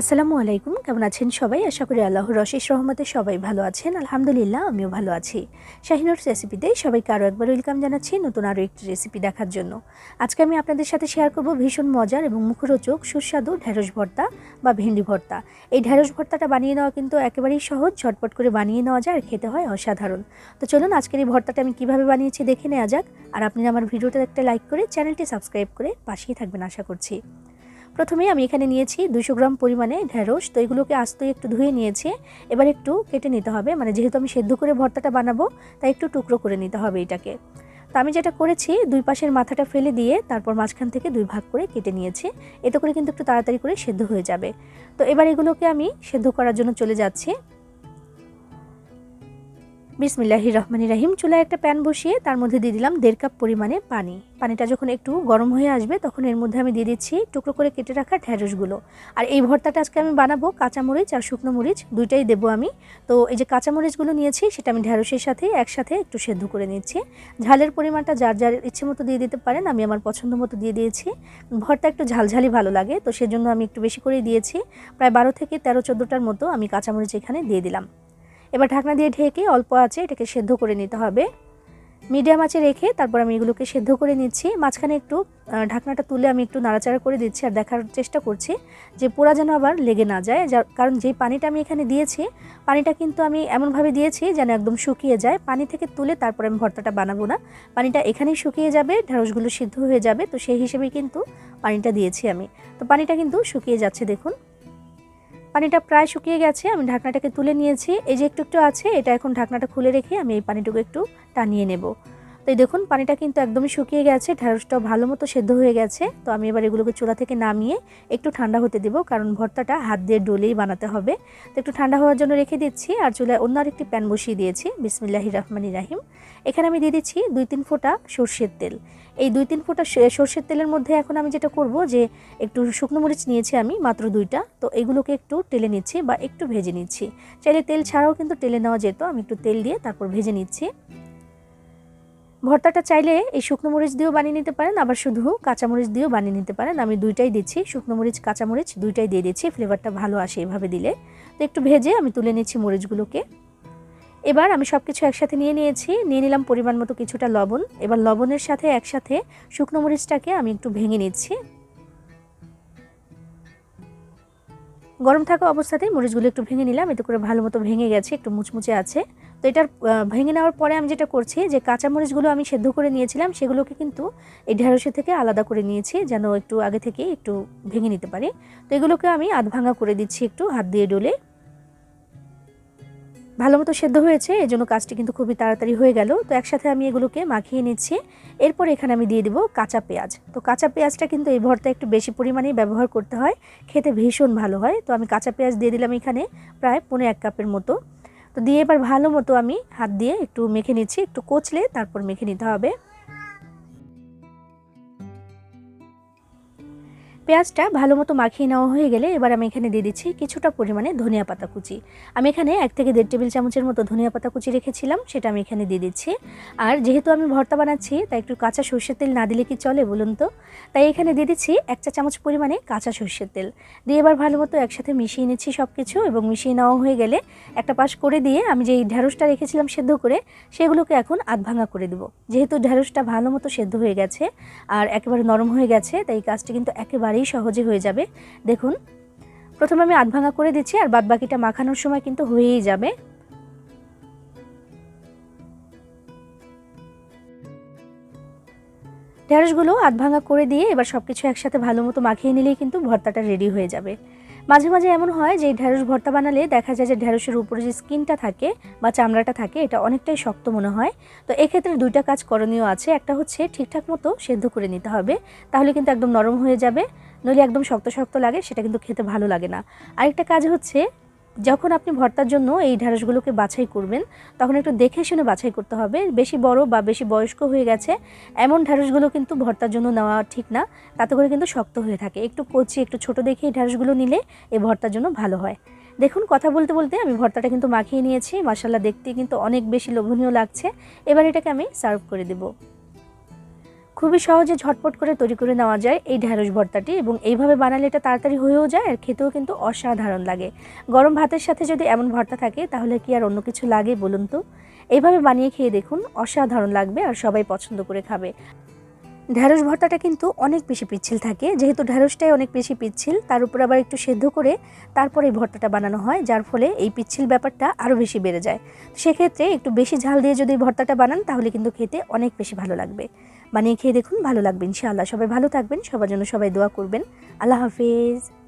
আসসালামু আলাইকুম, কেমন আছেন সবাই? আশা করি আল্লাহর রশিস রহমতে সবাই ভালো আছেন। আলহামদুলিল্লাহ, আমিও ভালো আছি। শাহিনুর রেসিপিতে সবাইকে আরও একবার ওয়েলকাম জানাচ্ছি নতুন আরও একটি রেসিপি দেখার জন্য। আজকে আমি আপনাদের সাথে শেয়ার করব ভীষণ মজার এবং মুখরোচক সুস্বাদু ঢেঁড়স ভর্তা বা ভেন্ডি ভর্তা। এই ঢেঁড়স ভর্তাটা বানিয়ে নেওয়া কিন্তু একেবারেই সহজ, ঝটপট করে বানিয়ে নেওয়া যায় আর খেতে হয় অসাধারণ। তো চলুন আজকের এই ভর্তাটা আমি কীভাবে বানিয়েছি দেখে নেওয়া যাক। আর আপনি আমার ভিডিওটা একটা লাইক করে চ্যানেলটি সাবস্ক্রাইব করে পাশেই থাকবেন, আশা করছি। প্রথমে আমি এখানে নিয়েছি দুশো গ্রাম পরিমাণে ঢেঁড়স। তো এগুলোকে আস্তই একটু ধুয়ে নিয়েছি। এবার একটু কেটে নিতে হবে। মানে যেহেতু আমি সেদ্ধ করে ভর্তাটা বানাবো, তাই একটু টুকরো করে নিতে হবে এটাকে। তো আমি যেটা করেছি, দুই পাশের মাথাটা ফেলে দিয়ে তারপর মাঝখান থেকে দুই ভাগ করে কেটে নিয়েছি। এতে করে কিন্তু একটু তাড়াতাড়ি করে সেদ্ধ হয়ে যাবে। তো এবার এগুলোকে আমি সেদ্ধ করার জন্য চলে যাচ্ছি। বিসমিল্লাহি রহমানি রাহিম। চুলায় একটা প্যান বসিয়ে তার মধ্যে দিয়ে দিলাম দেড় কাপ পরিমাণে পানি। পানিটা যখন একটু গরম হয়ে আসবে, তখন এর মধ্যে আমি দিয়ে দিচ্ছি টুকরো করে কেটে রাখা ঢ্যাঁড়সগুলো আর এই ভর্তাটা আজকে আমি বানাবো কাঁচামরিচ আর শুকনো মরিচ, দুইটাই দেবো আমি। তো এই যে কাঁচামরিচগুলো নিয়েছি, সেটা আমি ঢ্যাঁড়সের সাথে একসাথে একটু সেদ্ধ করে নিচ্ছি। ঝালের পরিমাণটা যার যার ইচ্ছে মতো দিয়ে দিতে পারেন, আমি আমার পছন্দ মতো দিয়ে দিয়েছি। ভর্তা একটু ঝালঝালি ভালো লাগে, তো সেজন্য আমি একটু বেশি করেই দিয়েছি। প্রায় বারো থেকে তেরো চোদ্দোটার মতো আমি কাঁচামরিচ এখানে দিয়ে দিলাম। এবার ঢাকনা দিয়ে ঢেকে অল্প আছে এটাকে সেদ্ধ করে নিতে হবে। মিডিয়াম আঁচে রেখে তারপর আমি এগুলোকে সেদ্ধ করে নিচ্ছি। মাঝখানে একটু ঢাকনাটা তুলে আমি একটু নাড়াচাড়া করে দিচ্ছি আর দেখার চেষ্টা করছি যে পোড়া যেন আবার লেগে না যায়। যার, কারণ যেই পানিটা আমি এখানে দিয়েছি, পানিটা কিন্তু আমি এমনভাবে দিয়েছি যেন একদম শুকিয়ে যায়। পানি থেকে তুলে তারপর আমি ভর্তাটা বানাবো না। পানিটা এখানেই শুকিয়ে যাবে ঢেঁড়সগুলো সিদ্ধ হয়ে যাবে। তো সেই হিসেবেই কিন্তু পানিটা দিয়েছি আমি। তো পানিটা কিন্তু শুকিয়ে যাচ্ছে, দেখুন। পানিটা প্রায় শুকিয়ে গেছে, আমি ঢাকনাটাকে তুলে নিয়েছি। এই যে একটু একটু আছে, এটা এখন ঢাকনাটা খুলে রেখে আমি এই পানিটুকু একটু টানিয়ে নেব। তো এই দেখুন, পানিটা কিন্তু একদমই শুকিয়ে গেছে ঢ্যাঁড়সটাও ভালো মতো সেদ্ধ হয়ে গেছে। তো আমি এবার এগুলোকে চুলা থেকে নামিয়ে একটু ঠান্ডা হতে দেবো, কারণ ভর্তাটা হাত দিয়ে ডলেই বানাতে হবে। তো একটু ঠান্ডা হওয়ার জন্য রেখে দিচ্ছি, আর চুলায় অন্য আরেকটি প্যান বসিয়ে দিয়েছি বিসমিল্লাহি রহমানি রাহিম। এখানে আমি দিয়ে দিচ্ছি দুই তিন ফোঁটা সর্ষের তেল। এই দুই তিন ফোঁটা সর্ষের তেলের মধ্যে এখন আমি যেটা করব যে, একটু শুকনো মরিচ নিয়েছি আমি, মাত্র দুইটা। তো এগুলোকে একটু টেলে নিচ্ছি বা একটু ভেজে নিচ্ছি। চাইলে তেল ছাড়াও কিন্তু টেলে নেওয়া যেত, আমি একটু তেল দিয়ে তারপর ভেজে নিচ্ছি। ভর্তাটা চাইলে এই শুকনো মরিচ দিয়েও বানিয়ে নিতে পারেন, আবার শুধু কাঁচামরিচ দিয়েও বানিয়ে নিতে পারেন। আমি দুইটাই দিচ্ছি, শুকনো মরিচ কাঁচামরিচ দুইটাই দিয়ে দিচ্ছি, ফ্লেভারটা ভালো আসে এভাবে দিলে। তো একটু ভেজে আমি তুলে নিচ্ছি মরিচগুলোকে। এবার আমি সব কিছু একসাথে নিয়ে নিয়েছি, নিয়ে নিলাম পরিমাণ মতো কিছুটা লবণ। এবার লবণের সাথে একসাথে শুকনো মরিচটাকে আমি একটু ভেঙে নিচ্ছি। গরম থাকা অবস্থাতেই মরিচগুলো একটু ভেঙে নিলাম। এতে করে ভালো মতো ভেঙে গেছে, একটু মুচমুচে আছে। তো এটার ভেঙে নেওয়ার পরে আমি যেটা করছি যে কাঁচা মরিচগুলো আমি সেদ্ধ করে নিয়েছিলাম, সেগুলোকে কিন্তু এই ঢেঁড়সে থেকে আলাদা করে নিয়েছি যেন একটু আগে থেকে একটু ভেঙে নিতে পারি। তো এগুলোকে আমি আধ ভাঙা করে দিচ্ছি একটু হাত দিয়ে ডলে। ভালো মতো সেদ্ধ হয়েছে এই জন্য কাজটি কিন্তু খুবই তাড়াতাড়ি হয়ে গেল। তো একসাথে আমি এগুলোকে মাখিয়ে নিচ্ছি। এরপর এখানে আমি দিয়ে দিব কাঁচা পেঁয়াজ। তো কাঁচা পেঁয়াজটা কিন্তু এই ভর্তা একটু বেশি পরিমাণে ব্যবহার করতে হয়, খেতে ভীষণ ভালো হয়। তো আমি কাঁচা পেঁয়াজ দিয়ে দিলাম এখানে প্রায় পনেরো এক কাপের মতো। তো দিয়ে এবার ভালো মতো আমি হাত দিয়ে একটু মেখে নিচ্ছি, একটু কচলে তারপর মেখে নিতে হবে। পেঁয়াজটা ভালো মতো মাখিয়ে নেওয়া হয়ে গেলে এবার আমি এখানে দিয়ে দিচ্ছি কিছুটা পরিমাণে ধনিয়া পাতা কুচি। আমি এখানে এক থেকে দেড় টেবিল চামচের মতো ধনিয়া পাতা কুচি রেখেছিলাম, সেটা আমি এখানে দিয়ে দিচ্ছি। আর যেহেতু আমি ভর্তা বানাচ্ছি, তাই একটু কাঁচা সর্ষের তেল না দিলে কি চলে বলুন তো? তাই এখানে দিয়ে দিচ্ছি এক চা চামচ পরিমাণে কাঁচা সর্ষের তেল। দিয়ে এবার ভালো মতো একসাথে মিশিয়ে নিচ্ছি সব কিছু এবং মিশিয়ে নেওয়া হয়ে গেলে একটা পাশ করে দিয়ে আমি যেই ঢ্যাঁড়সটা রেখেছিলাম সেদ্ধ করে, সেগুলোকে এখন আধ ভাঙা করে দেবো। যেহেতু ঢ্যাঁড়সটা ভালো মতো সেদ্ধ হয়ে গেছে আর একেবারে নরম হয়ে গেছে, তাই কাজটি কিন্তু একেবারে একেবারেই সহজে হয়ে যাবে। দেখুন, প্রথমে আমি আধ ভাঙা করে দিচ্ছি আর বাদ বাকিটা মাখানোর সময় কিন্তু হয়েই যাবে। ঢেঁড়সগুলো আধ ভাঙা করে দিয়ে এবার সবকিছু একসাথে ভালো মতো মাখিয়ে নিলেই কিন্তু ভর্তাটা রেডি হয়ে যাবে। মাঝে মাঝে এমন হয় যে ঢেঁড়স ভর্তা বানালে দেখা যায় যে ঢেঁড়সের উপরে যে স্কিনটা থাকে বা চামড়াটা থাকে, এটা অনেকটাই শক্ত মনে হয়। তো এক্ষেত্রে দুইটা কাজ করণীয় আছে। একটা হচ্ছে ঠিকঠাক মতো সেদ্ধ করে নিতে হবে। তাহলে কিন্তু একদম নরম হয়ে যাবে। নইলে একদম শক্ত শক্ত লাগে, সেটা কিন্তু খেতে ভালো লাগে না। আরেকটা কাজ হচ্ছে যখন আপনি ভর্তার জন্য এই ঢ্যাঁড়সগুলোকে বাছাই করবেন, তখন একটু দেখে শুনে বাছাই করতে হবে। বেশি বড় বা বেশি বয়স্ক হয়ে গেছে, এমন ঢ্যাঁড়সগুলো কিন্তু ভর্তার জন্য নেওয়া ঠিক না। তাতে করে কিন্তু শক্ত হয়ে থাকে। একটু কচি, একটু ছোট দেখে এই ঢ্যাঁড়সগুলো নিলে এই ভর্তার জন্য ভালো হয়। দেখুন, কথা বলতে বলতে আমি ভর্তাটা কিন্তু মাখিয়ে নিয়েছি। মশালা দেখতে কিন্তু অনেক বেশি লোভনীয় লাগছে। এবার এটাকে আমি সার্ভ করে দেবো। খুবই সহজে ঝটপট করে তৈরি করে নেওয়া যায় এই ঢ্যাঁড়স ভর্তাটি এবং এইভাবে বানালে এটা তাড়াতাড়ি হয়েও যায় আর খেতেও কিন্তু অসাধারণ লাগে। গরম ভাতের সাথে যদি এমন ভর্তা থাকে তাহলে কি আর অন্য কিছু লাগে বলুন তো? এইভাবে বানিয়ে খেয়ে দেখুন, অসাধারণ লাগবে আর সবাই পছন্দ করে খাবে। ঢ্যাঁড়স ভর্তাটা কিন্তু অনেক বেশি পিচ্ছিল থাকে। যেহেতু ঢ্যাঁড়সটাই অনেক বেশি পিচ্ছিল, তার উপর আবার একটু সেদ্ধ করে তারপরে এই ভর্তাটা বানানো হয়, যার ফলে এই পিচ্ছিল ব্যাপারটা আরও বেশি বেড়ে যায়। সেক্ষেত্রে একটু বেশি ঝাল দিয়ে যদি ভর্তাটা বানান, তাহলে কিন্তু খেতে অনেক বেশি ভালো লাগবে। বানিয়ে খেয়ে দেখুন, ভালো লাগবে ইনশাআল্লাহ। সবাই ভালো থাকবেন, সবার জন্য সবাই দোয়া করবেন। আল্লাহ হাফিজ।